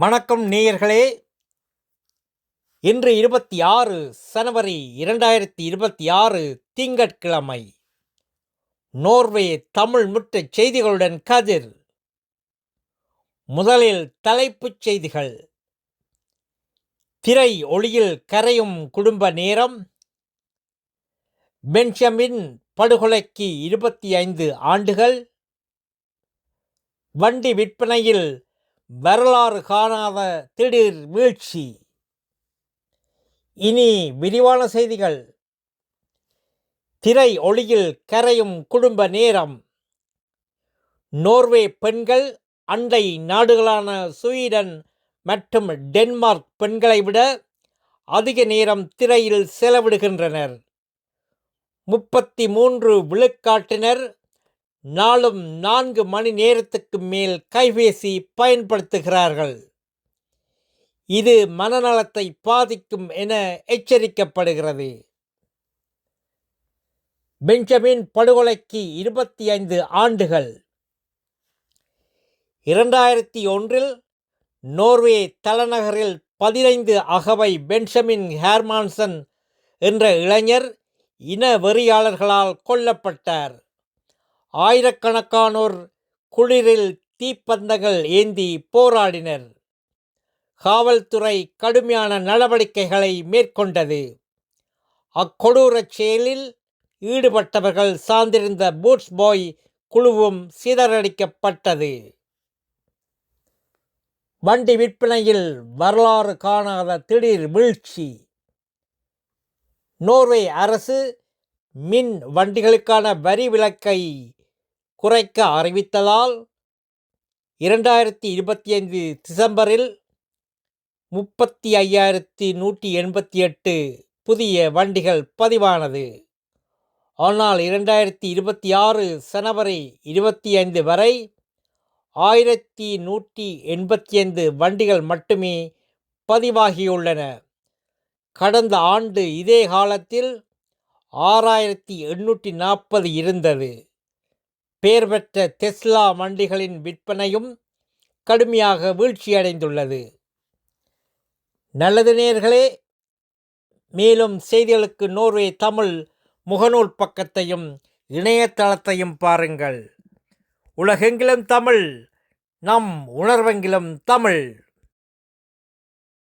வணக்கம் நேயர்களே. இன்று இருபத்தி ஆறு சனவரி இரண்டாயிரத்தி இருபத்தி ஆறு திங்கட்கிழமை. நோர்வே தமிழ் முற்ற செய்திகளுடன் கதிர். முதலில் தலைப்புச் செய்திகள். திரை ஒளியில் கரையும் குடும்ப நேரம். பென்ஜமின் படுகொலைக்கு இருபத்தி ஐந்து ஆண்டுகள். வண்டி விற்பனையில் வரலாறு காணாத திடீர் வீழ்ச்சி. இனி விரிவான செய்திகள். திரை ஒளியில் கரையும் குடும்ப நேரம். நோர்வே பெண்கள் அண்டை நாடுகளான ஸ்வீடன் மற்றும் டென்மார்க் பெண்களை விட அதிக நேரம் திரையில் செலவிடுகின்றனர். முப்பத்தி மூன்று விழுக்காட்டினர் நாளும் நான்கு மணி நேரத்துக்கு மேல் கைபேசி பயன்படுத்துகிறார்கள். இது மனநலத்தை பாதிக்கும் என எச்சரிக்கப்படுகிறது. பெஞ்சமின் படுகொலைக்கு இருபத்தி ஐந்து ஆண்டுகள். இரண்டாயிரத்தி ஒன்றில் நோர்வே தலைநகரில் பதினைந்து அகவை பென்சமின் ஹேர்மான்சன் என்ற இளைஞர் இன வெறியாளர்களால் கொல்லப்பட்டார். ஆயிரக்கணக்கானோர் குளிரில் தீப்பந்தங்கள் ஏந்தி போராடினர். காவல்துறை கடுமையான நடவடிக்கைகளை மேற்கொண்டது. அக்கொடூரச் செயலில் ஈடுபட்டவர்கள் சார்ந்திருந்த பூட்ஸ் பாய் குழுவும் சிதறடிக்கப்பட்டது. வண்டி விற்பனையில் வரலாறு காணாத திடீர் வீழ்ச்சி. நோர்வே அரசு மின் வண்டிகளுக்கான வரி விலக்கை குறைக்க அறிவித்ததால் இரண்டாயிரத்தி இருபத்தி ஐந்து டிசம்பரில் முப்பத்தி ஐயாயிரத்தி நூற்றி எண்பத்தி எட்டு புதிய வண்டிகள் பதிவானது. ஆனால் இரண்டாயிரத்தி இருபத்தி ஆறு சனவரி இருபத்தி ஐந்து வரை ஆயிரத்தி நூற்றி எண்பத்தி ஐந்து வண்டிகள் மட்டுமே பதிவாகியுள்ளன. கடந்த ஆண்டு இதே காலத்தில் ஆறாயிரத்தி எண்ணூற்றி நாற்பது இருந்தது. பெயர் பெற்ற டெஸ்லா வண்டிகளின் விற்பனையும் கடுமையாக வீழ்ச்சியடைந்துள்ளது. நல்லது நேர்களே மேலும் செய்திகளுக்கு நோர்வே தமிழ் முகநூல் பக்கத்தையும் இணையதளத்தையும் பாருங்கள். உலகெங்கிலும் தமிழ் நம் உணர்வெங்கிலும் தமிழ்.